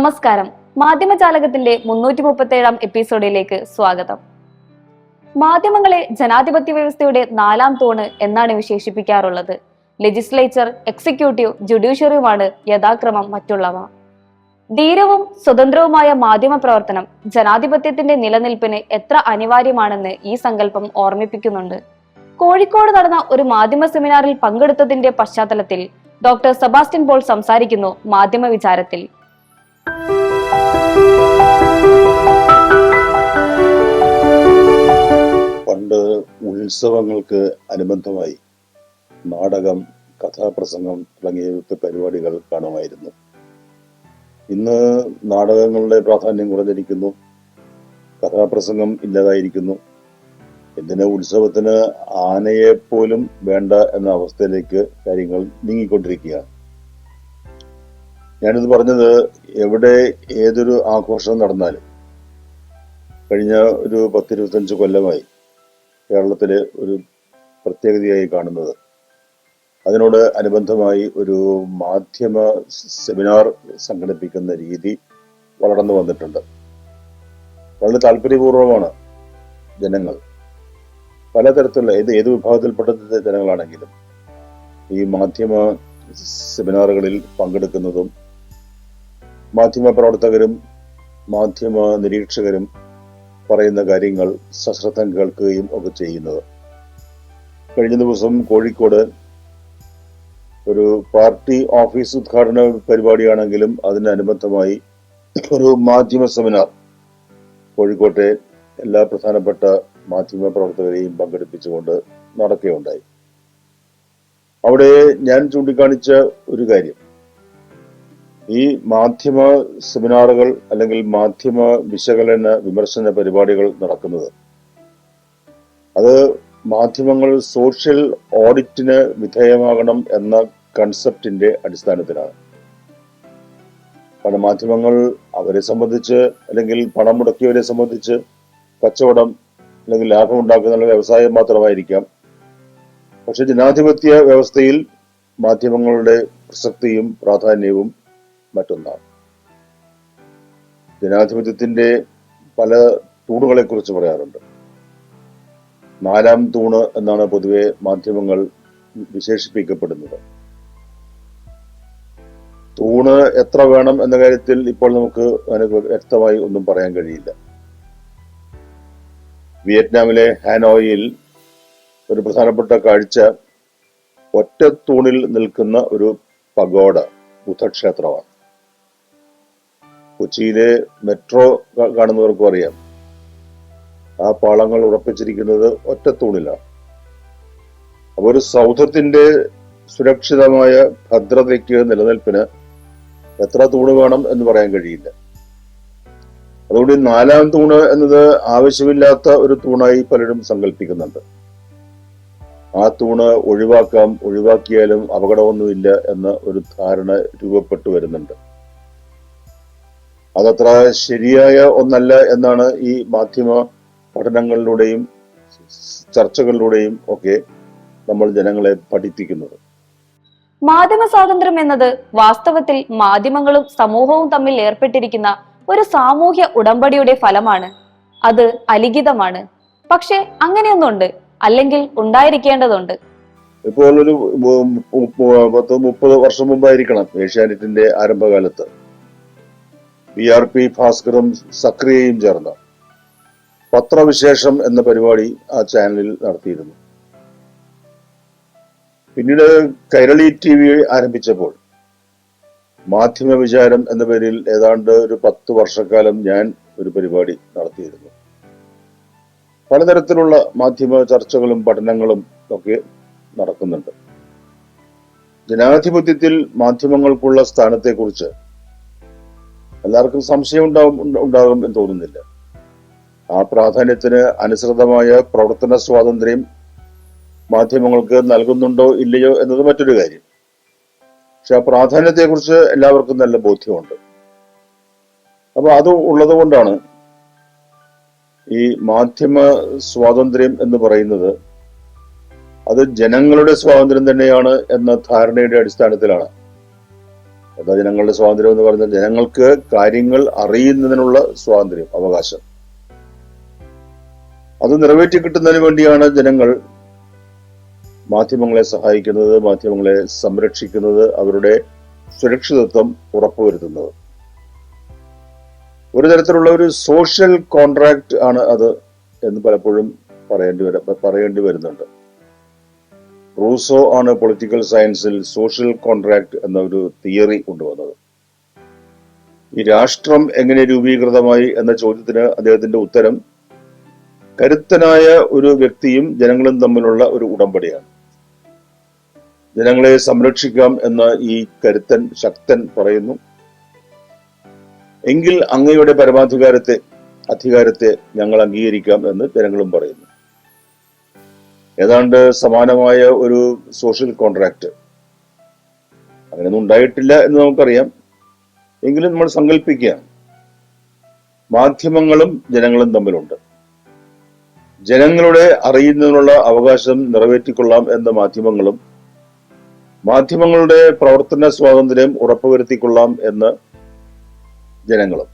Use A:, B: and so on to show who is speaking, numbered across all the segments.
A: നമസ്കാരം. മാധ്യമജാലകത്തിന്റെ മുന്നൂറ്റി മുപ്പത്തേഴാം എപ്പിസോഡിലേക്ക് സ്വാഗതം. മാധ്യമങ്ങളെ ജനാധിപത്യ വ്യവസ്ഥയുടെ നാലാം തൂണ് എന്നാണ് വിശേഷിപ്പിക്കാറുള്ളത്. ലെജിസ്ലേച്ചർ എക്സിക്യൂട്ടീവ് ജുഡീഷ്യറിയുമാണ് യഥാക്രമം മറ്റുള്ളവ. ധീരവും സ്വതന്ത്രവുമായ മാധ്യമ പ്രവർത്തനം ജനാധിപത്യത്തിന്റെ നിലനിൽപ്പിന് എത്ര അനിവാര്യമാണെന്ന് ഈ സങ്കല്പം ഓർമ്മിപ്പിക്കുന്നുണ്ട്. കോഴിക്കോട് നടന്ന ഒരു മാധ്യമ സെമിനാറിൽ പങ്കെടുത്തതിന്റെ പശ്ചാത്തലത്തിൽ ഡോക്ടർ സെബാസ്റ്റ്യൻ പോൾ സംസാരിക്കുന്നു മാധ്യമ വിചാരത്തിൽ.
B: പണ്ട് ഉത്സവങ്ങൾക്ക് അനുബന്ധമായി നാടകം കഥാപ്രസംഗം തുടങ്ങിയ പരിപാടികൾ കാണുമായിരുന്നു. ഇന്ന് നാടകങ്ങളുടെ പ്രാധാന്യം കുറഞ്ഞിരിക്കുന്നു. കഥാപ്രസംഗം ഇല്ലാതായിരിക്കുന്നു. എന്തിന് ഉത്സവത്തിന് ആനയെ പോലും വേണ്ട എന്ന അവസ്ഥയിലേക്ക് കാര്യങ്ങൾ നീങ്ങിക്കൊണ്ടിരിക്കുകയാണ്. ഞാനിത് പറഞ്ഞത് എവിടെ ഏതൊരു ആഘോഷം നടന്നാലും കഴിഞ്ഞ ഒരു പത്തിരുപത്തഞ്ച് കൊല്ലമായി കേരളത്തിലെ ഒരു പ്രത്യേകതയായി കാണുന്നത്. അതിനോട് അനുബന്ധമായി ഒരു മാധ്യമ സെമിനാർ സംഘടിപ്പിക്കുന്ന രീതി വളർന്നു വന്നിട്ടുണ്ട്. വളരെ താല്പര്യപൂർവമാണ് ജനങ്ങൾ. പലതരത്തിലുള്ള ഏത് ഏത് വിഭാഗത്തിൽപ്പെട്ട ജനങ്ങളാണെങ്കിലും ഈ മാധ്യമ സെമിനാറുകളിൽ പങ്കെടുക്കുന്നതും മാധ്യമ പ്രവർത്തകരും മാധ്യമ നിരീക്ഷകരും പറയുന്ന കാര്യങ്ങൾ സശ്രദ്ധം കേൾക്കുകയും ഒക്കെ ചെയ്യുന്നത്. കഴിഞ്ഞ ദിവസം കോഴിക്കോട് ഒരു പാർട്ടി ഓഫീസ് ഉദ്ഘാടന പരിപാടിയാണെങ്കിലും അതിനനുബന്ധമായി ഒരു മാധ്യമ സെമിനാർ കോഴിക്കോട്ടെ എല്ലാ പ്രധാനപ്പെട്ട മാധ്യമ പ്രവർത്തകരെയും പങ്കെടുപ്പിച്ചുകൊണ്ട് നടക്കുകയുണ്ടായി. അവിടെ ഞാൻ ചൂണ്ടിക്കാണിച്ച ഒരു കാര്യം ഈ മാധ്യമ സെമിനാറുകൾ അല്ലെങ്കിൽ മാധ്യമ വിശകലന വിമർശന പരിപാടികൾ നടക്കുന്നത്. അത് മാധ്യമങ്ങൾ സോഷ്യൽ ഓഡിറ്റിന് വിധേയമാകണം എന്ന കൺസെപ്റ്റിന്റെ അടിസ്ഥാനത്തിലാണ്. കാരണം മാധ്യമങ്ങൾ അവരെ സംബന്ധിച്ച് അല്ലെങ്കിൽ പണം മുടക്കിയവരെ സംബന്ധിച്ച് കച്ചവടം അല്ലെങ്കിൽ ലാഭം ഉണ്ടാക്കുന്ന വ്യവസായം മാത്രമായിരിക്കാം. പക്ഷെ ജനാധിപത്യ വ്യവസ്ഥയിൽ മാധ്യമങ്ങളുടെ പ്രസക്തിയും പ്രാധാന്യവും മറ്റൊന്നാണ്. ജനാധിപത്യത്തിന്റെ പല തൂണുകളെ കുറിച്ച് പറയാറുണ്ട്. നാലാം തൂണ് എന്നാണ് പൊതുവെ മാധ്യമങ്ങൾ വിശേഷിപ്പിക്കപ്പെടുന്നത്. തൂണ് എത്ര വേണം എന്ന കാര്യത്തിൽ ഇപ്പോൾ നമുക്ക് വ്യക്തമായി ഒന്നും പറയാൻ കഴിയില്ല. വിയറ്റ്നാമിലെ ഹാനോയിൽ ഒരു പ്രധാനപ്പെട്ട കാഴ്ച ഒറ്റ തൂണിൽ നിൽക്കുന്ന ഒരു പഗോഡ ബുദ്ധക്ഷേത്രമാണ്. കൊച്ചിയിലെ മെട്രോ കാണുന്നവർക്കും അറിയാം. ആ പാളങ്ങൾ ഉറപ്പിച്ചിരിക്കുന്നത് ഒറ്റത്തൂണിലാണ് അപ്പൊ ഒരു സൗധത്തിന്റെ സുരക്ഷിതമായ ഭദ്രതയ്ക്ക് നിലനിൽപ്പിന് എത്ര തൂണ് വേണം എന്ന് പറയാൻ കഴിയില്ല. അതുകൊണ്ട് നാലാം തൂണ് എന്നത് ആവശ്യമില്ലാത്ത ഒരു തൂണായി പലരും സങ്കല്പിക്കുന്നുണ്ട്. ആ തൂണ് ഒഴിവാക്കാം ഒഴിവാക്കിയാലും അപകടമൊന്നുമില്ല എന്ന ഒരു ധാരണ രൂപപ്പെട്ടു വരുന്നുണ്ട്. അതത്ര ശരിയായ ഒന്നല്ല എന്നാണ് ഈ മാധ്യമ പഠനങ്ങളിലൂടെയും ചർച്ചകളിലൂടെയും ഒക്കെ നമ്മൾ ജനങ്ങളെ പഠിപ്പിക്കുന്നത്.
A: മാധ്യമ സ്വാതന്ത്ര്യം എന്നത് വാസ്തവത്തിൽ മാധ്യമങ്ങളും സമൂഹവും തമ്മിൽ ഏർപ്പെട്ടിരിക്കുന്ന ഒരു സാമൂഹ്യ ഉടമ്പടിയുടെ ഫലമാണ്. അത് അലിഖിതമാണ്. പക്ഷെ അങ്ങനെയൊന്നുണ്ട് അല്ലെങ്കിൽ ഉണ്ടായിരിക്കേണ്ടതുണ്ട്.
B: ഇപ്പോൾ ഒരു പത്ത് മുപ്പത് വർഷം മുമ്പായിരിക്കണം ഏഷ്യാനെറ്റിന്റെ ആരംഭകാലത്ത്. ബി ആർ പി ഭാസ്കറും സക്രിയയും ചേർന്ന് പത്രവിശേഷം എന്ന പരിപാടി ആ ചാനലിൽ നടത്തിയിരുന്നു. പിന്നീട് കൈരളി ടി വി ആരംഭിച്ചപ്പോൾ മാധ്യമ വിചാരം എന്ന പേരിൽ ഏതാണ്ട് ഒരു പത്ത് വർഷക്കാലം ഞാൻ ഒരു പരിപാടി നടത്തിയിരുന്നു. പലതരത്തിലുള്ള മാധ്യമ ചർച്ചകളും പഠനങ്ങളും ഒക്കെ നടക്കുന്നുണ്ട്. ജനാധിപത്യത്തിൽ മാധ്യമങ്ങൾക്കുള്ള സ്ഥാനത്തെക്കുറിച്ച് എല്ലാവർക്കും സംശയം ഉണ്ടാവും ഉണ്ടാകും എന്ന് തോന്നുന്നില്ല. ആ പ്രാധാന്യത്തിന് അനുസൃതമായ പ്രവർത്തന സ്വാതന്ത്ര്യം മാധ്യമങ്ങൾക്ക് നൽകുന്നുണ്ടോ ഇല്ലയോ എന്നത് മറ്റൊരു കാര്യം. പക്ഷെ ആ പ്രാധാന്യത്തെക്കുറിച്ച് എല്ലാവർക്കും നല്ല ബോധ്യമുണ്ട്. അപ്പൊ അത് ഉള്ളത് കൊണ്ടാണ് ഈ മാധ്യമ സ്വാതന്ത്ര്യം എന്ന് പറയുന്നത് അത് ജനങ്ങളുടെ സ്വാതന്ത്ര്യം തന്നെയാണ് എന്ന ധാരണയുടെ അടിസ്ഥാനത്തിലാണ്. എന്താ ജനങ്ങളുടെ സ്വാതന്ത്ര്യം എന്ന് പറഞ്ഞാൽ ജനങ്ങൾക്ക് കാര്യങ്ങൾ അറിയുന്നതിനുള്ള സ്വാതന്ത്ര്യം അവകാശം. അത് നിറവേറ്റി കിട്ടുന്നതിന് വേണ്ടിയാണ് ജനങ്ങൾ മാധ്യമങ്ങളെ സഹായിക്കുന്നത് മാധ്യമങ്ങളെ സംരക്ഷിക്കുന്നത് അവരുടെ സുരക്ഷിതത്വം ഉറപ്പുവരുത്തുന്നത്. ഒരു തരത്തിലുള്ള ഒരു സോഷ്യൽ കോൺട്രാക്ട് ആണ് അത് എന്ന് പലപ്പോഴും പറയേണ്ടി വര പറയേണ്ടി വരുന്നുണ്ട്. റൂസോ ആണ് പൊളിറ്റിക്കൽ സയൻസിൽ സോഷ്യൽ കോൺട്രാക്ട് എന്ന ഒരു തിയറി കൊണ്ടുവന്നത്. ഈ രാഷ്ട്രം എങ്ങനെ രൂപീകൃതമായി എന്ന ചോദ്യത്തിന് അദ്ദേഹത്തിന്റെ ഉത്തരം കരുത്തനായ ഒരു വ്യക്തിയും ജനങ്ങളും തമ്മിലുള്ള ഒരു ഉടമ്പടിയാണ്. ജനങ്ങളെ സംരക്ഷിക്കാം എന്ന ഈ കരുത്തൻ ശക്തൻ പറയുന്നു. എങ്കിൽ അങ്ങയുടെ പരമാധികാരത്തെ അധികാരത്തെ ഞങ്ങൾ അംഗീകരിക്കാം എന്ന് ജനങ്ങളും പറയുന്നു. ഏതാണ്ട് സമാനമായ ഒരു സോഷ്യൽ കോൺട്രാക്ട് അങ്ങനെയൊന്നും ഉണ്ടായിട്ടില്ല എന്ന് നമുക്കറിയാം. എങ്കിലും നമ്മൾ സങ്കല്പിക്കുക മാധ്യമങ്ങളും ജനങ്ങളും തമ്മിലുണ്ട്. ജനങ്ങളുടെ അറിയുന്നതിനുള്ള അവകാശം നിറവേറ്റിക്കൊള്ളാം എന്ന മാധ്യമങ്ങളും മാധ്യമങ്ങളുടെ പ്രവർത്തന സ്വാതന്ത്ര്യം ഉറപ്പുവരുത്തിക്കൊള്ളാം എന്ന് ജനങ്ങളും.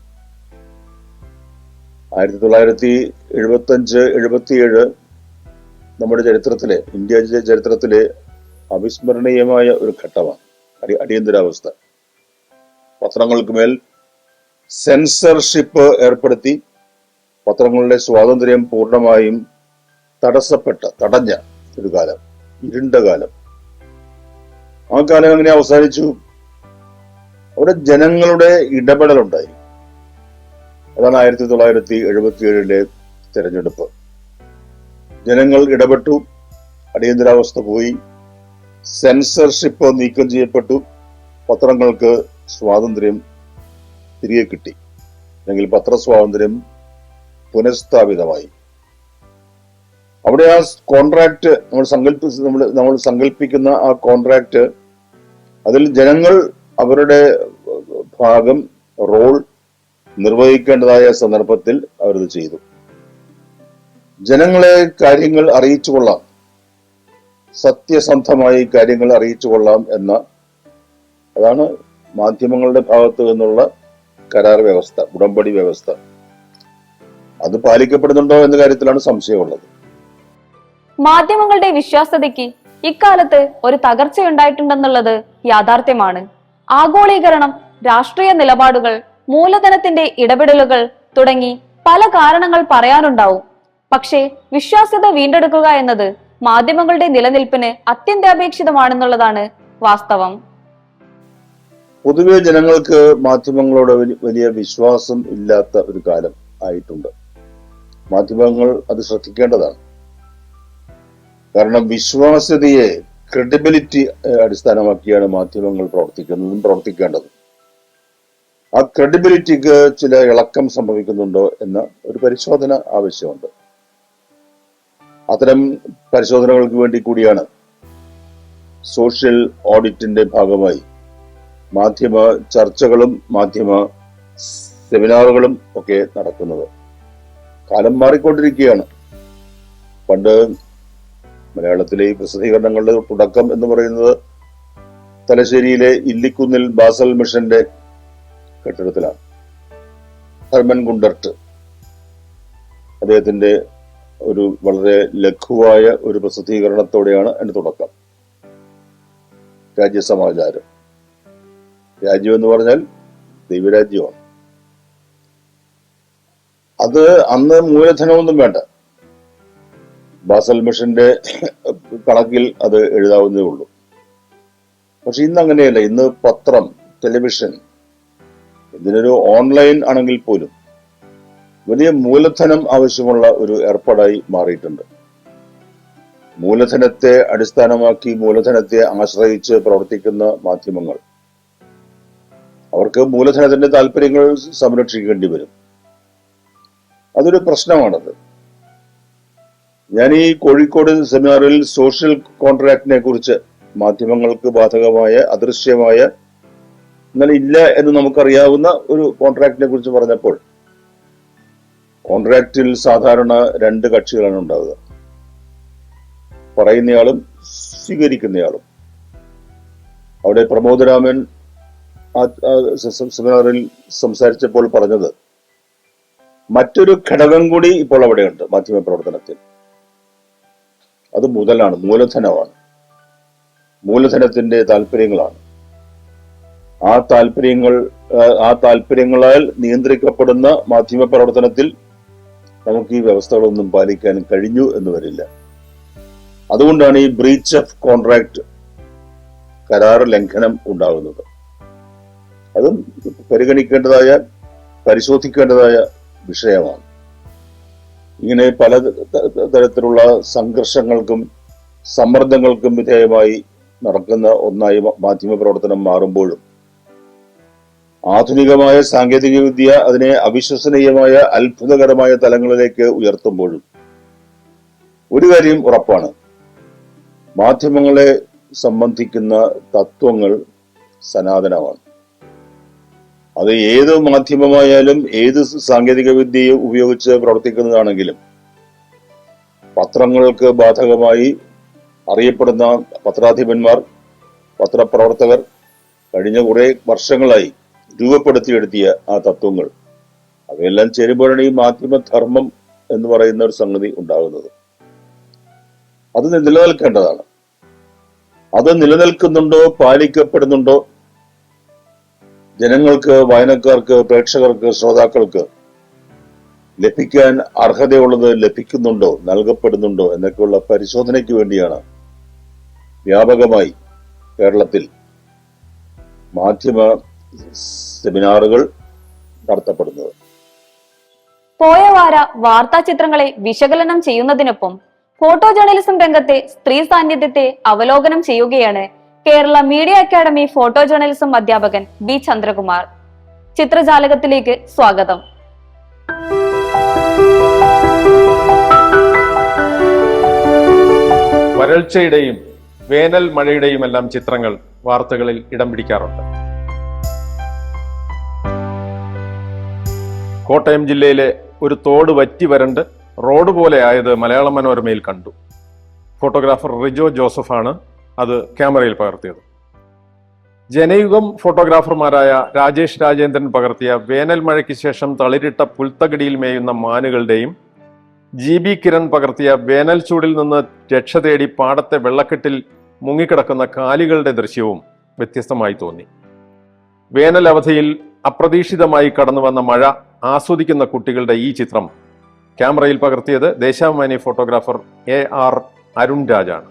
B: ആയിരത്തി തൊള്ളായിരത്തി എഴുപത്തി അഞ്ച് എഴുപത്തിയേഴ് നമ്മുടെ ചരിത്രത്തിലെ ഇന്ത്യ ചരിത്രത്തിലെ അവിസ്മരണീയമായ ഒരു ഘട്ടമാണ്. അടി അടിയന്തരാവസ്ഥ. പത്രങ്ങൾക്ക് മേൽ സെൻസർഷിപ്പ് ഏർപ്പെടുത്തി പത്രങ്ങളുടെ സ്വാതന്ത്ര്യം പൂർണമായും തടസ്സപ്പെട്ട തടഞ്ഞ ഒരു കാലം ഇരുണ്ട കാലം. ആ കാലം എങ്ങനെ അവസാനിച്ചു? അവിടെ ജനങ്ങളുടെ ഇടപെടലുണ്ടായി. അതാണ് ആയിരത്തി തൊള്ളായിരത്തി എഴുപത്തി ഏഴിലെ തെരഞ്ഞെടുപ്പ്. ജനങ്ങൾ ഇടപെട്ടു. അടിയന്തരാവസ്ഥ പോയി. സെൻസർഷിപ്പ് നീക്കം ചെയ്യപ്പെട്ടു. പത്രങ്ങൾക്ക് സ്വാതന്ത്ര്യം തിരികെ കിട്ടി. അല്ലെങ്കിൽ പത്രസ്വാതന്ത്ര്യം പുനഃസ്ഥാപിതമായി. അവിടെ ആ കോൺട്രാക്ട് നമ്മൾ സങ്കല്പിച്ച് നമ്മൾ നമ്മൾ സങ്കല്പിക്കുന്ന ആ കോൺട്രാക്ട് അതിൽ ജനങ്ങൾ അവരുടെ ഭാഗം റോൾ നിർവഹിക്കേണ്ടതായ സന്ദർഭത്തിൽ അവരത് ചെയ്തു. ജനങ്ങളെ കാര്യങ്ങൾ അറിയിച്ചു കൊള്ളാം. സത്യസന്ധമായി കാര്യങ്ങൾ അറിയിച്ചു കൊള്ളാം എന്ന അതാണ് മാധ്യമങ്ങളുടെ ഭാഗത്തു നിന്നുള്ള കരാർ വ്യവസ്ഥ ഉടമ്പടി വ്യവസ്ഥ. അത് പാലിക്കപ്പെടുന്നുണ്ടോ എന്ന കാര്യത്തിലാണ് സംശയമുള്ളത്.
A: മാധ്യമങ്ങളുടെ വിശ്വാസ്യതയ്ക്ക് ഇക്കാലത്ത് ഒരു തകർച്ചയുണ്ടായിട്ടുണ്ടെന്നുള്ളത് യാഥാർത്ഥ്യമാണ്. ആഗോളീകരണം രാഷ്ട്രീയ നിലപാടുകൾ മൂലധനത്തിന്റെ ഇടപെടലുകൾ തുടങ്ങി പല കാരണങ്ങൾ പറയാനുണ്ടാവും. പക്ഷേ വിശ്വാസ്യത വീണ്ടെടുക്കുക എന്നത് മാധ്യമങ്ങളുടെ നിലനിൽപ്പിന് അത്യന്താപേക്ഷിതമാണെന്നുള്ളതാണ് വാസ്തവം.
B: പൊതുവെ ജനങ്ങൾക്ക് മാധ്യമങ്ങളോട് വലിയ വിശ്വാസം ഇല്ലാത്ത ഒരു കാലം ആയിട്ടുണ്ട്. മാധ്യമങ്ങൾ അത് ശ്രദ്ധിക്കേണ്ടതാണ്. കാരണം വിശ്വാസ്യതയെ ക്രെഡിബിലിറ്റി അടിസ്ഥാനമാക്കിയാണ് മാധ്യമങ്ങൾ പ്രവർത്തിക്കുന്നതും പ്രവർത്തിക്കേണ്ടതും. ആ ക്രെഡിബിലിറ്റിക്ക് ചില ഇളക്കം സംഭവിക്കുന്നുണ്ടോ എന്ന ഒരു പരിശോധന ആവശ്യമുണ്ട്. അത്തരം പരിശോധനകൾക്ക് വേണ്ടി കൂടിയാണ് സോഷ്യൽ ഓഡിറ്റിന്റെ ഭാഗമായി മാധ്യമ ചർച്ചകളും മാധ്യമ സെമിനാറുകളും ഒക്കെ നടക്കുന്നത്. കാലം മാറിക്കൊണ്ടിരിക്കുകയാണ്. പണ്ട് മലയാളത്തിലെ ഈ പ്രസിദ്ധീകരണങ്ങളുടെ തുടക്കം എന്ന് പറയുന്നത് തലശ്ശേരിയിലെ ഇല്ലിക്കുന്നിൽ ബാസൽ മിഷന്റെ കെട്ടിടത്തിലാണ്. ഹർമൻ ഗുണ്ടർട്ട് അദ്ദേഹത്തിന്റെ ഒരു വളരെ ലഘുവായ ഒരു പ്രസിദ്ധീകരണത്തോടെയാണ് എന്റെ തുടക്കം. രാജ്യസമാചാരം. രാജ്യം എന്ന് പറഞ്ഞാൽ ദൈവരാജ്യമാണ്. അത് അന്ന് മൂലധനമൊന്നും വേണ്ട. ബാസൽ മിഷന്റെ കണക്കിൽ അത് എഴുതാവുന്നേ ഉള്ളൂ. പക്ഷെ ഇന്ന് അങ്ങനെയല്ല. ഇന്ന് പത്രം ടെലിവിഷൻ ഇതിനൊരു ഓൺലൈൻ ആണെങ്കിൽ പോലും വലിയ മൂലധനം ആവശ്യമുള്ള ഒരു ഏർപ്പാടായി മാറിയിട്ടുണ്ട്. മൂലധനത്തെ അടിസ്ഥാനമാക്കി മൂലധനത്തെ ആശ്രയിച്ച് പ്രവർത്തിക്കുന്ന മാധ്യമങ്ങൾ അവർക്ക് മൂലധനത്തിന്റെ താല്പര്യങ്ങൾ സംരക്ഷിക്കേണ്ടി വരും. അതൊരു പ്രശ്നമാണത്. ഞാൻ ഈ കോഴിക്കോട് സെമിനാറിൽ സോഷ്യൽ കോൺട്രാക്ടിനെ കുറിച്ച് മാധ്യമങ്ങൾക്ക് ബാധകമായ അദൃശ്യമായ എന്നാൽ ഇല്ല എന്ന് നമുക്കറിയാവുന്ന ഒരു കോൺട്രാക്ടിനെ കുറിച്ച് പറഞ്ഞപ്പോൾ കോൺട്രാക്റ്റിൽ സാധാരണ രണ്ട് കക്ഷികളാണ് ഉണ്ടാവുക. പറയുന്നയാളും സ്വീകരിക്കുന്നയാളും. അവിടെ പ്രമോദരാമൻ സെമിനാറിൽ സംസാരിച്ചപ്പോൾ പറഞ്ഞത് മറ്റൊരു ഘടകം കൂടി ഇപ്പോൾ അവിടെയുണ്ട് മാധ്യമ പ്രവർത്തനത്തിൽ. അത് മുതലാണ് മൂലധനമാണ്. മൂലധനത്തിന്റെ താല്പര്യങ്ങളാണ് ആ താല്പര്യങ്ങൾ ആ താല്പര്യങ്ങളാൽ നിയന്ത്രിക്കപ്പെടുന്ന മാധ്യമ പ്രവർത്തനത്തിൽ നമുക്ക് ഈ വ്യവസ്ഥകളൊന്നും പാലിക്കാൻ കഴിഞ്ഞു എന്ന് വരില്ല. അതുകൊണ്ടാണ് ഈ ബ്രീച്ച് ഓഫ് കോൺട്രാക്ട് കരാർ ലംഘനം ഉണ്ടാകുന്നത് അതും പരിഗണിക്കേണ്ടതായ പരിശോധിക്കേണ്ടതായ വിഷയമാണ്. ഇങ്ങനെ പല തരത്തിലുള്ള സംഘർഷങ്ങൾക്കും സമ്മർദ്ദങ്ങൾക്കും വിധേയമായി നടക്കുന്ന ഒന്നായി മാധ്യമപ്രവർത്തനം മാധ്യമ പ്രവർത്തനം മാറുമ്പോഴും ആധുനികമായ സാങ്കേതിക വിദ്യ അതിനെ അവിശ്വസനീയമായ അത്ഭുതകരമായ തലങ്ങളിലേക്ക് ഉയർത്തുമ്പോഴും ഒരു കാര്യം ഉറപ്പാണ്. മാധ്യമങ്ങളെ സംബന്ധിക്കുന്ന തത്വങ്ങൾ സനാതനമാണ്. അത് ഏത് മാധ്യമമായാലും ഏത് സാങ്കേതിക വിദ്യയെ ഉപയോഗിച്ച് പ്രവർത്തിക്കുന്നതാണെങ്കിലും പത്രങ്ങൾക്ക് ബാധകമായി അറിയപ്പെടുന്ന പത്രാധിപന്മാർ പത്രപ്രവർത്തകർ കഴിഞ്ഞ കുറെ വർഷങ്ങളായി രൂപപ്പെടുത്തിയെടുത്തിയ ആ തത്വങ്ങൾ. അവയെല്ലാം ചേരുമ്പോഴാണ് ഈ മാധ്യമധർമ്മം എന്ന് പറയുന്ന ഒരു സംഗതി ഉണ്ടാകുന്നത്. അത് നിലനിൽക്കേണ്ടതാണ്. അത് നിലനിൽക്കുന്നുണ്ടോ പാലിക്കപ്പെടുന്നുണ്ടോ? ജനങ്ങൾക്ക് വായനക്കാർക്ക് പ്രേക്ഷകർക്ക് ശ്രോതാക്കൾക്ക് ലഭിക്കാൻ അർഹതയുള്ളത് ലഭിക്കുന്നുണ്ടോ നൽകപ്പെടുന്നുണ്ടോ എന്നൊക്കെയുള്ള പരിശോധനയ്ക്ക് വേണ്ടിയാണ് വ്യാപകമായി കേരളത്തിൽ മാധ്യമ സെമിനാറുകൾ നടത്തപ്പെടുന്നത്.
A: പോയവാര വാർത്താ ചിത്രങ്ങളെ വിശകലനം ചെയ്യുന്നതിനൊപ്പം ഫോട്ടോ ജേർണലിസം രംഗത്തെ സ്ത്രീ സാന്നിധ്യത്തെ അവലോകനം ചെയ്യുകയാണ് Kerala media academy photo journalism അധ്യാപകൻ ബി ചന്ദ്രകുമാർ. ചിത്രജാലകത്തിലേക്ക് സ്വാഗതം.
C: വരൾച്ചയുടെയും വേനൽ മഴയുടെയും എല്ലാം ചിത്രങ്ങൾ വാർത്തകളിൽ ഇടം പിടിക്കാറുണ്ട്. കോട്ടയം ജില്ലയിലെ ഒരു തോട് വറ്റി വരണ്ട് റോഡ് പോലെ ആയത് മലയാള മനോരമയിൽ കണ്ടു. ഫോട്ടോഗ്രാഫർ റിജോ ജോസഫാണ് അത് ക്യാമറയിൽ പകർത്തിയത്. ജനയുഗം ഫോട്ടോഗ്രാഫർമാരായ രാജേഷ് രാജേന്ദ്രൻ പകർത്തിയ വേനൽ മഴയ്ക്ക് ശേഷം തളിരിട്ട പുൽത്തകടിയിൽ മേയുന്ന മാനുകളുടെയും ജി ബി കിരൺ പകർത്തിയ വേനൽ ചൂടിൽ നിന്ന് രക്ഷ തേടി പാടത്തെ വെള്ളക്കെട്ടിൽ മുങ്ങിക്കിടക്കുന്ന കാലികളുടെ ദൃശ്യവും വ്യത്യസ്തമായി തോന്നി. വേനൽ അവധിയിൽ അപ്രതീക്ഷിതമായി കടന്നു വന്ന മഴ ആസ്വദിക്കുന്ന കുട്ടികളുടെ ഈ ചിത്രം ക്യാമറയിൽ പകർത്തിയത് Deshabhimani photographer A R Arun രാജാണ്.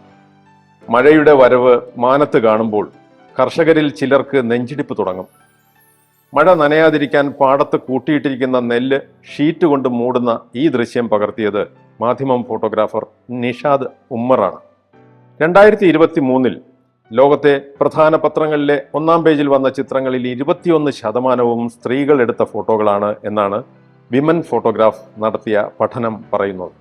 C: മഴയുടെ വരവ് മാനത്ത് കാണുമ്പോൾ കർഷകരിൽ ചിലർക്ക് നെഞ്ചിടിപ്പ് തുടങ്ങും. മഴ നനയാതിരിക്കാൻ പാടത്ത് കൂട്ടിയിട്ടിരിക്കുന്ന നെല്ല് ഷീറ്റ് കൊണ്ട് മൂടുന്ന ഈ ദൃശ്യം പകർത്തിയത് മാധ്യമം ഫോട്ടോഗ്രാഫർ നിഷാദ് ഉമ്മറാണ്. രണ്ടായിരത്തി ഇരുപത്തി മൂന്നിൽ ലോകത്തെ പ്രധാന പത്രങ്ങളിലെ ഒന്നാം പേജിൽ വന്ന ചിത്രങ്ങളിൽ ഇരുപത്തിയൊന്ന് ശതമാനവും സ്ത്രീകൾ എടുത്ത ഫോട്ടോകളാണ് എന്നാണ് വിമൻ ഫോട്ടോഗ്രാഫ് നടത്തിയ പഠനം പറയുന്നത്.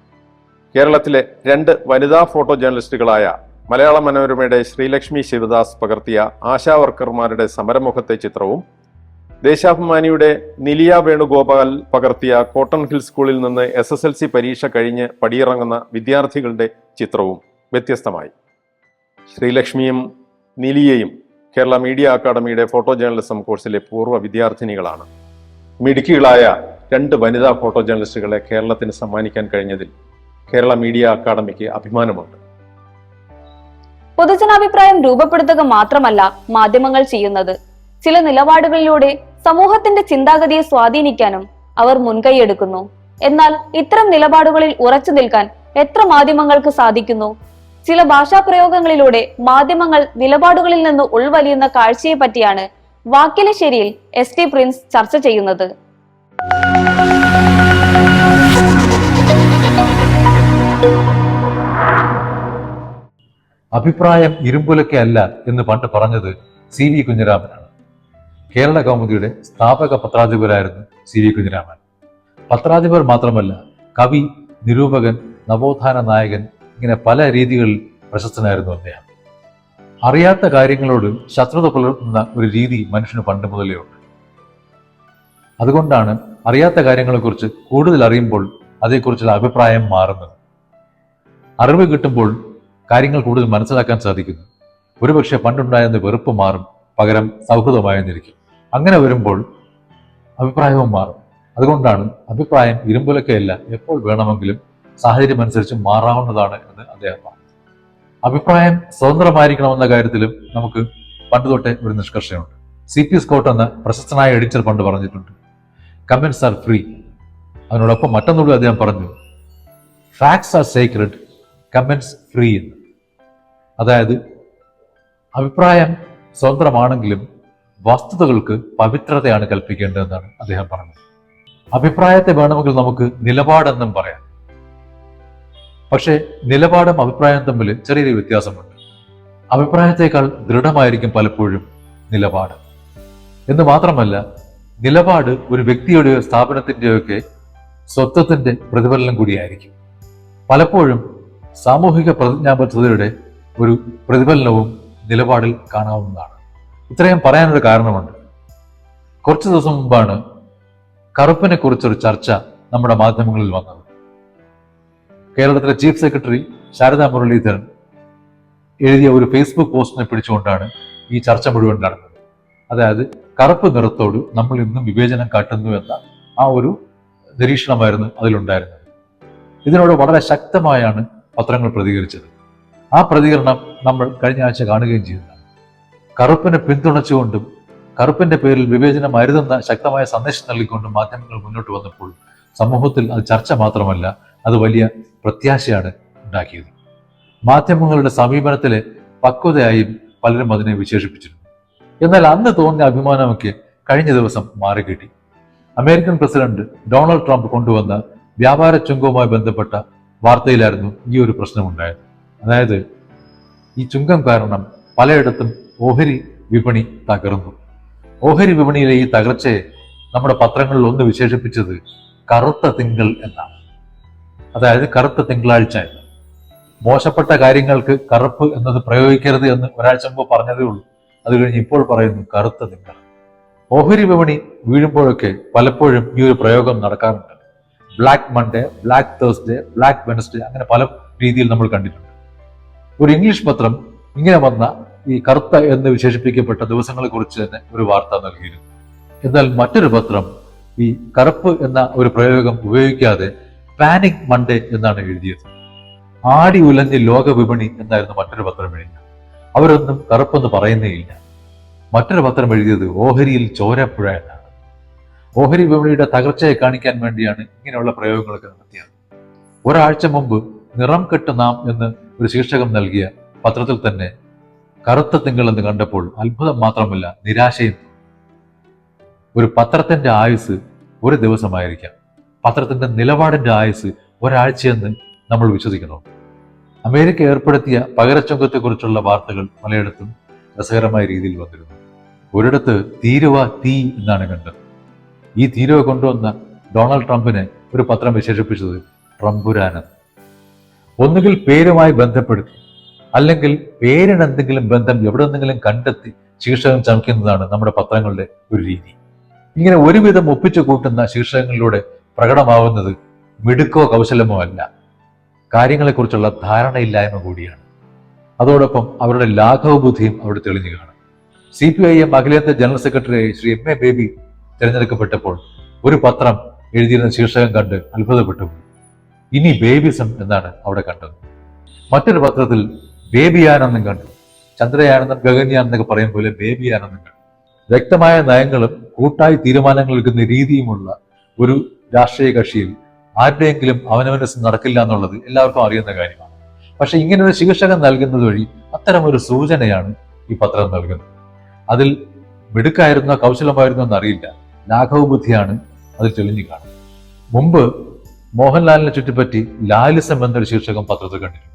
C: കേരളത്തിലെ രണ്ട് വനിതാ ഫോട്ടോ ജേർണലിസ്റ്റുകളായ മലയാള മനോരമയുടെ ശ്രീലക്ഷ്മി ശിവദാസ് പകർത്തിയ ആശാ വർക്കർമാരുടെ സമരമുഖത്തെ ചിത്രവും ദേശാഭിമാനിയുടെ നിലിയ വേണുഗോപാൽ പകർത്തിയ കോട്ടൺ ഹിൽ സ്കൂളിൽ നിന്ന് എസ് എസ് എൽ സി പരീക്ഷ കഴിഞ്ഞ് പടിയിറങ്ങുന്ന വിദ്യാർത്ഥികളുടെ ചിത്രവും വ്യത്യസ്തമായി. ശ്രീലക്ഷ്മിയും നിലിയയും കേരള മീഡിയ അക്കാദമിയുടെ ഫോട്ടോ ജേർണലിസം കോഴ്സിലെ പൂർവ വിദ്യാർത്ഥിനികളാണ്. മിടുക്കികളായ രണ്ട് വനിതാ ഫോട്ടോ ജേർണലിസ്റ്റുകളെ കേരളത്തിന് സമ്മാനിക്കാൻ കഴിഞ്ഞതിൽ കേരള മീഡിയ അക്കാദമിക്ക് അഭിമാനമുണ്ട്.
A: പൊതുജനാഭിപ്രായം രൂപപ്പെടുത്തുക മാത്രമല്ല മാധ്യമങ്ങൾ ചെയ്യുന്നത്. ചില നിലപാടുകളിലൂടെ സമൂഹത്തിന്റെ ചിന്താഗതിയെ സ്വാധീനിക്കാനും അവർ മുൻകൈയെടുക്കുന്നു. എന്നാൽ ഇത്തരം നിലപാടുകളിൽ ഉറച്ചു നിൽക്കാൻ എത്ര മാധ്യമങ്ങൾക്ക് സാധിക്കുന്നു? ചില ഭാഷാപ്രയോഗങ്ങളിലൂടെ മാധ്യമങ്ങൾ നിലപാടുകളിൽ നിന്ന് ഉൾവലിയുന്ന കാഴ്ചയെ പറ്റിയാണ് വാക്കിലെ ശരിയിൽ എസ് ടി പ്രിൻസ് ചർച്ച ചെയ്യുന്നത്.
D: അഭിപ്രായം ഇരുമ്പുലക്കെ അല്ല എന്ന് പണ്ട് പറഞ്ഞത് സി വി കുഞ്ഞിരാമനാണ്. കേരള കൗമുദിയുടെ സ്ഥാപക പത്രാധിപരായിരുന്നു സി വി കുഞ്ഞിരാമൻ. പത്രാധിപർ മാത്രമല്ല കവി നിരൂപകൻ നവോത്ഥാന നായകൻ ഇങ്ങനെ പല രീതികളിൽ പ്രശസ്തനായിരുന്നു അദ്ദേഹം. അറിയാത്ത കാര്യങ്ങളോട് ശത്രുത പുലർത്തുന്ന ഒരു രീതി മനുഷ്യന് പണ്ട് മുതലേ ഉണ്ട്. അതുകൊണ്ടാണ് അറിയാത്ത കാര്യങ്ങളെക്കുറിച്ച് കൂടുതൽ അറിയുമ്പോൾ അതേക്കുറിച്ചുള്ള അഭിപ്രായം മാറുന്നത്. അറിവ് കിട്ടുമ്പോൾ കാര്യങ്ങൾ കൂടുതൽ മനസ്സിലാക്കാൻ സാധിക്കുന്നു. ഒരുപക്ഷെ പണ്ടുണ്ടായിരുന്ന വെറുപ്പ് മാറും പകരം സൗഹൃദമായെന്നിരിക്കും. അങ്ങനെ വരുമ്പോൾ അഭിപ്രായവും മാറും. അതുകൊണ്ടാണ് അഭിപ്രായം ഇരുമ്പുലക്കയല്ല എപ്പോൾ വേണമെങ്കിലും സാഹചര്യം അനുസരിച്ച് മാറാവുന്നതാണ് എന്ന് അദ്ദേഹം പറഞ്ഞു. അഭിപ്രായം സ്വതന്ത്രമായിരിക്കണമെന്ന കാര്യത്തിലും നമുക്ക് പണ്ട് തൊട്ടേ ഒരു നിഷ്കർഷയുണ്ട്. സി പി സ്കോട്ട് എന്ന പ്രശസ്തനായ എഡിറ്റർ പണ്ട് പറഞ്ഞിട്ടുണ്ട്. കമൻസ് ആർ ഫ്രീ അതിനോടൊപ്പം മറ്റൊന്നുകൂടി അദ്ദേഹം പറഞ്ഞു. Facts are sacred comments free എന്ന്. അതായത് അഭിപ്രായം സ്വതന്ത്രമാണെങ്കിലും വസ്തുതകൾക്ക് പവിത്രതയാണ് കൽപ്പിക്കേണ്ടതെന്നാണ് അദ്ദേഹം പറഞ്ഞത്. അഭിപ്രായത്തെ വേണമെങ്കിൽ നമുക്ക് നിലപാടെന്നും പറയാം. പക്ഷേ നിലപാടും അഭിപ്രായം തമ്മിൽ ചെറിയൊരു വ്യത്യാസമുണ്ട്. അഭിപ്രായത്തെക്കാൾ ദൃഢമായിരിക്കും പലപ്പോഴും നിലപാട്. എന്ന് മാത്രമല്ല നിലപാട് ഒരു വ്യക്തിയുടെയോ സ്ഥാപനത്തിന്റെയോ ഒക്കെ സ്വത്വത്തിന്റെ പ്രതിഫലനം കൂടിയായിരിക്കും. പലപ്പോഴും സാമൂഹിക പ്രതിജ്ഞാബദ്ധതയുടെ ഒരു പ്രതിഫലനവും നിലപാടിൽ കാണാവുന്നതാണ്. ഇത്രയും പറയാനൊരു കാരണമുണ്ട്. കുറച്ചു ദിവസം മുമ്പാണ് കറുപ്പിനെ കുറിച്ചൊരു ചർച്ച നമ്മുടെ മാധ്യമങ്ങളിൽ വന്നത്. കേരളത്തിലെ ചീഫ് സെക്രട്ടറി ശാരദാ മുരളീധരൻ എഴുതിയ ഒരു ഫേസ്ബുക്ക് പോസ്റ്റിനെ പിടിച്ചുകൊണ്ടാണ് ഈ ചർച്ച മുഴുവൻ നടന്നത്. അതായത് കറുപ്പ് നിറത്തോട് നമ്മൾ ഇന്നും വിവേചനം കാട്ടുന്നു എന്ന ആ ഒരു നിരീക്ഷണമായിരുന്നു അതിലുണ്ടായിരുന്നത്. ഇതിനോട് വളരെ ശക്തമായാണ് പത്രങ്ങൾ പ്രതികരിച്ചത്. ആ പ്രതികരണം നമ്മൾ കഴിഞ്ഞ ആഴ്ച കാണുകയും ചെയ്തതാണ് കറുപ്പിനെ പിന്തുണച്ചുകൊണ്ടും കറുപ്പിന്റെ പേരിൽ വിവേചനം അരുതെന്ന ശക്തമായ സന്ദേശം നൽകിക്കൊണ്ടും മാധ്യമങ്ങൾ മുന്നോട്ട് വന്നപ്പോൾ സമൂഹത്തിൽ അത് ചർച്ച മാത്രമല്ല അത് വലിയ പ്രത്യാശയാണ് ഉണ്ടാക്കിയത്. മാധ്യമങ്ങളുടെ സമീപനത്തിലെ പക്വതയായും പലരും അതിനെ വിശേഷിപ്പിച്ചിരുന്നു. എന്നാൽ അന്ന് തോന്നിയ അഭിമാനമൊക്കെ കഴിഞ്ഞ ദിവസം മാറിക്കിട്ടി. അമേരിക്കൻ പ്രസിഡന്റ് ഡൊണാൾഡ് ട്രംപ് കൊണ്ടുവന്ന വ്യാപാര ചുങ്കവുമായി ബന്ധപ്പെട്ട വാർത്തയിലായിരുന്നു ഈ ഒരു പ്രശ്നമുണ്ടായത്. അതായത് ഈ ചുങ്കം കാരണം പലയിടത്തും ഓഹരി വിപണി തകർന്നു. ഓഹരി വിപണിയിലെ ഈ തകർച്ചയെ നമ്മുടെ പത്രങ്ങളിൽ ഒന്ന് വിശേഷിപ്പിച്ചത് കറുത്ത തിങ്കൾ എന്നാണ്. അതായത് കറുത്ത തിങ്കളാഴ്ച. എന്ന് മോശപ്പെട്ട കാര്യങ്ങൾക്ക് കറുപ്പ് എന്നത് പ്രയോഗിക്കരുത് എന്ന് ഒരാഴ്ച മുമ്പ് പറഞ്ഞതേ ഉള്ളൂ. അത് കഴിഞ്ഞ് ഇപ്പോൾ പറയുന്നു കറുത്ത തിങ്കൾ. ഓഹരി വിപണി വീഴുമ്പോഴൊക്കെ പലപ്പോഴും ഈ ഒരു പ്രയോഗം നടക്കാറുണ്ട്. Black Monday black Thursday black Wednesday അങ്ങനെ പല രീതിയിൽ നമ്മൾ കണ്ടിട്ടുണ്ട്. ഒരു ഇംഗ്ലീഷ് പത്രം ഇങ്ങനെ വന്ന ഈ കറുത്ത എന്ന് വിശേഷിപ്പിക്കപ്പെട്ട ദിവസങ്ങളെ കുറിച്ച് തന്നെ ഒരു വാർത്ത നൽകിയിരുന്നു. എന്നാൽ മറ്റൊരു പത്രം ഈ കറുപ്പ് എന്ന ഒരു പ്രയോഗം ഉപയോഗിക്കാതെ പാനിക് മൺഡേ എന്നാണ് എഴുതിയത്. ആടി ഉലഞ്ഞ് ലോക വിപണി എന്നായിരുന്നു മറ്റൊരു പത്രം എഴുതിയത്. അവരൊന്നും കറുപ്പെന്ന് പറയുന്നേയില്ല മറ്റൊരു പത്രം എഴുതിയത് ഓഹരിയിൽ ചോരപ്പുഴ എന്നാണ്. ഓഹരി വിപണിയുടെ തകർച്ചയെ കാണിക്കാൻ വേണ്ടിയാണ് ഇങ്ങനെയുള്ള പ്രയോഗങ്ങളൊക്കെ നടത്തിയത്. ഒരാഴ്ച മുമ്പ് നിറം കെട്ട് നാം എന്ന് ഒരു ശീർഷകം നൽകിയ പത്രത്തിൽ തന്നെ കറുത്ത തിങ്കൾ എന്ന് കണ്ടപ്പോൾ അത്ഭുതം മാത്രമല്ല നിരാശയും ഒരു പത്രത്തിന്റെ ആയുസ് ഒരു ദിവസമായിരിക്കാം. പത്രത്തിന്റെ നിലപാടിന്റെ ആയുസ് ഒരാഴ്ചയെന്ന് നമ്മൾ വിശ്വസിക്കണം അമേരിക്ക ഏർപ്പെടുത്തിയ പകരച്ചുങ്കത്തെക്കുറിച്ചുള്ള വാർത്തകൾ പലയിടത്തും രസകരമായ രീതിയിൽ വന്നിരുന്നു. ഒരിടത്ത് തീരുവ തീ എന്നാണ് കണ്ടത്. ഈ തീരുവ കൊണ്ടുവന്ന ഡൊണാൾഡ് ട്രംപിനെ ഒരു പത്രം വിശേഷിപ്പിച്ചത് ട്രംപുരാനെന്ന് ഒന്നുകിൽ പേരുമായി ബന്ധപ്പെടുത്തി അല്ലെങ്കിൽ പേരിനെന്തെങ്കിലും ബന്ധം എവിടെ നിന്നെങ്കിലും കണ്ടെത്തി ശീർഷകം ചമയ്ക്കുന്നതാണ് നമ്മുടെ പത്രങ്ങളുടെ ഒരു രീതി. ഇങ്ങനെ ഒരുവിധം ഒപ്പിച്ചു കൂട്ടുന്ന ശീർഷകങ്ങളിലൂടെ പ്രകടമാവുന്നത് മിടുക്കോ കൗശലമോ അല്ല. കാര്യങ്ങളെക്കുറിച്ചുള്ള ധാരണയില്ലായ്മ കൂടിയാണ്. അതോടൊപ്പം അവരുടെ ലാഘവ ബുദ്ധിയും അവിടെ തെളിഞ്ഞു കാണും. സി പി ഐ എം അഖിലേന്ത്യാ general secretary Shri M A Baby തിരഞ്ഞെടുക്കപ്പെട്ടപ്പോൾ ഒരു പത്രം എഴുതിയിരുന്ന ശീർഷകം കണ്ട് അത്ഭുതപ്പെട്ടു. ഇനി ബേബിസം എന്നാണ് അവിടെ കണ്ടത്. മറ്റൊരു പത്രത്തിൽ ബേബിയാനന്ദം കണ്ടു. ചന്ദ്രയാനന്ദം ഗഗൻയാനന്ദൊക്കെ പറയും പോലെ ബേബിയാനന്ദം കണ്ടു. വ്യക്തമായ നയങ്ങളും കൂട്ടായി തീരുമാനങ്ങൾ എടുക്കുന്ന രീതിയുമുള്ള ഒരു രാഷ്ട്രീയ കക്ഷിയിൽ ആരുടെയെങ്കിലും അവനവന്റെ നടക്കില്ല എന്നുള്ളത് എല്ലാവർക്കും അറിയുന്ന കാര്യമാണ്. പക്ഷെ ഇങ്ങനെ ഒരു ശീർഷകം നൽകുന്നത് വഴി അത്തരമൊരു സൂചനയാണ് ഈ പത്രം നൽകുന്നത്. അതിൽ മിടുക്കായിരുന്നോ കൗശലമായിരുന്നോ എന്നറിയില്ല. ലാഘവ ബുദ്ധിയാണ് അതിൽ തെളിഞ്ഞു കാണുന്നത്. മുമ്പ് മോഹൻലാലിനെ ചുറ്റിപ്പറ്റി ലാലിസം എന്നൊരു ശീർഷകം പത്രത്തിൽ കണ്ടിട്ടുണ്ട്.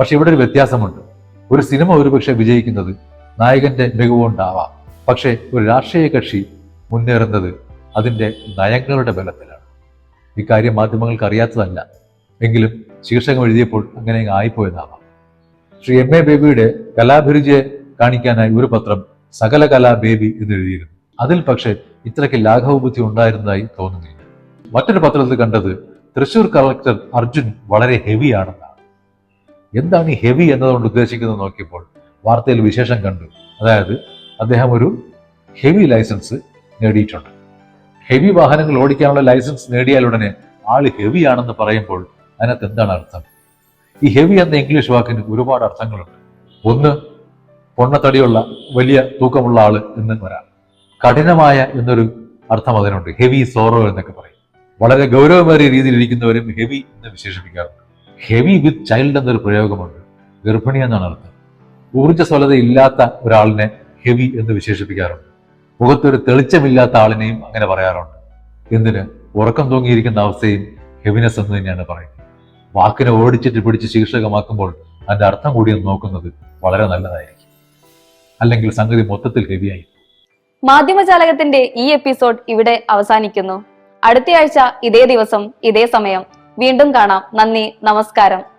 D: പക്ഷെ ഇവിടെ ഒരു വ്യത്യാസമുണ്ട്. ഒരു സിനിമ ഒരുപക്ഷെ വിജയിക്കുന്നത് നായകന്റെ മികവുകൊണ്ടാവാം. പക്ഷേ ഒരു രാഷ്ട്രീയ കക്ഷി മുന്നേറുന്നത് അതിന്റെ നയങ്ങളുടെ ബലത്തിലാണ്. ഇക്കാര്യം മാധ്യമങ്ങൾക്ക് അറിയാത്തതല്ല. എങ്കിലും ശീർഷകം എഴുതിയപ്പോൾ അങ്ങനെ അങ്ങ് ആയിപ്പോയതാവാം. ശ്രീ എം എ ബേബിയുടെ കലാഭിരുചിയെ കാണിക്കാനായി ഒരു പത്രം സകല കലാ ബേബി എന്ന് എഴുതിയിരുന്നു. അതിൽ പക്ഷേ ഇത്രയ്ക്ക് ലാഘവ ബുദ്ധി ഉണ്ടായിരുന്നതായി തോന്നുന്നില്ല. മറ്റൊരു പത്രത്തിൽ കണ്ടത് തൃശൂർ കളക്ടർ അർജുൻ വളരെ ഹെവി ആണെന്നാണ്. എന്താണ് ഈ ഹെവി എന്നതുകൊണ്ട് ഉദ്ദേശിക്കുന്നത് നോക്കിയപ്പോൾ വാർത്തയിൽ വിശേഷം കണ്ടു. അതായത് അദ്ദേഹം ഒരു ഹെവി ലൈസൻസ് നേടിയിട്ടുണ്ട്. ഹെവി വാഹനങ്ങൾ ഓടിക്കാനുള്ള ലൈസൻസ് നേടിയാൽ ഉടനെ ആൾ ഹെവി ആണെന്ന് പറയുമ്പോൾ അതിനകത്ത് എന്താണ് അർത്ഥം? ഈ ഹെവി എന്ന ഇംഗ്ലീഷ് വാക്കിന് ഒരുപാട് അർത്ഥങ്ങളുണ്ട്. ഒന്ന് പൊണ്ണത്തടിയുള്ള വലിയ തൂക്കമുള്ള ആൾ എന്ന് വരാം കഠിനമായ എന്നൊരു അർത്ഥം അതിനുണ്ട്. ഹെവി സോറോ എന്നൊക്കെ പറയും. വളരെ ഗൗരവമേറിയ രീതിയിൽ ഇരിക്കുന്നവരും ഹെവി എന്ന് വിശേഷിപ്പിക്കാറുണ്ട്. ഹെവി വിത്ത് ചൈൽഡ് എന്നൊരു പ്രയോഗമുണ്ട്. ഗർഭിണി എന്നാണ് അർത്ഥം. ഊർജസ്വലത ഇല്ലാത്ത ഒരാളിനെ ഹെവി എന്ന് വിശേഷിപ്പിക്കാറുണ്ട്. മുഖത്തൊരു തെളിച്ചമില്ലാത്ത ആളിനെയും അങ്ങനെ പറയാറുണ്ട്. എന്തിന്? ഉറക്കം തൂങ്ങിയിരിക്കുന്ന അവസ്ഥയും ഹെവിനെസ് എന്ന് തന്നെയാണ് പറയുന്നത്. വാക്കിനെ ഓടിച്ചിട്ട് പിടിച്ച് ശീർഷകമാക്കുമ്പോൾ അതിന്റെ അർത്ഥം കൂടി നോക്കുന്നത് വളരെ നല്ലതായിരിക്കും. അല്ലെങ്കിൽ സംഗതി മൊത്തത്തിൽ ഹെവിയായി.
A: മാധ്യമജാലകത്തിന്റെ ഈ എപ്പിസോഡ് ഇവിടെ അവസാനിക്കുന്നു. അടുത്തയാഴ്ച ഇതേ ദിവസം ഇതേ സമയം വീണ്ടും കാണാം. നന്ദി നമസ്കാരം.